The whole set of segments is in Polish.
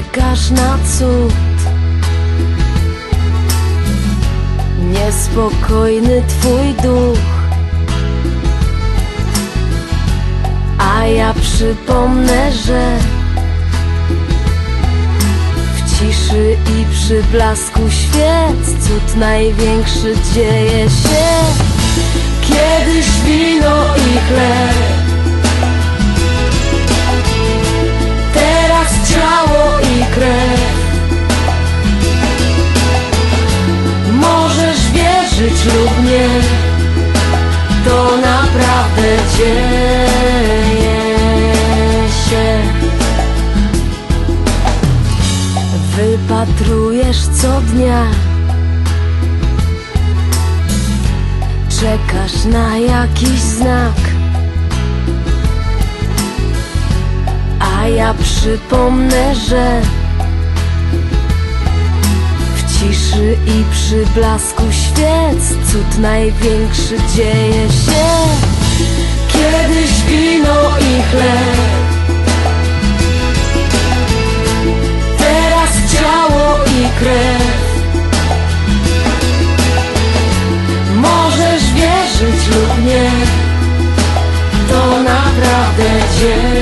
czekasz na cud. Niespokojny twój duch. A ja przypomnę, że w ciszy i przy blasku świec cud największy dzieje się. Kiedyś wino i chleb, wierzyć lub nie, to naprawdę dzieje się. Wypatrujesz co dnia, czekasz na jakiś znak. A ja przypomnę, że ciszy i przy blasku świec cud największy dzieje się. Kiedyś wino i chleb, teraz ciało i krew. Możesz wierzyć lub nie, to naprawdę dzieje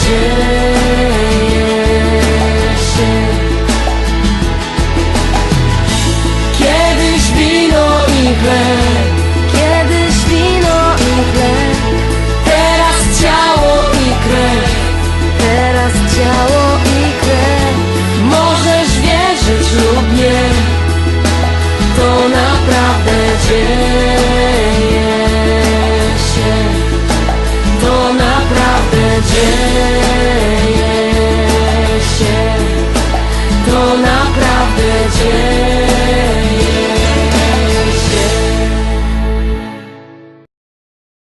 dzieje się Kiedyś wino i chleb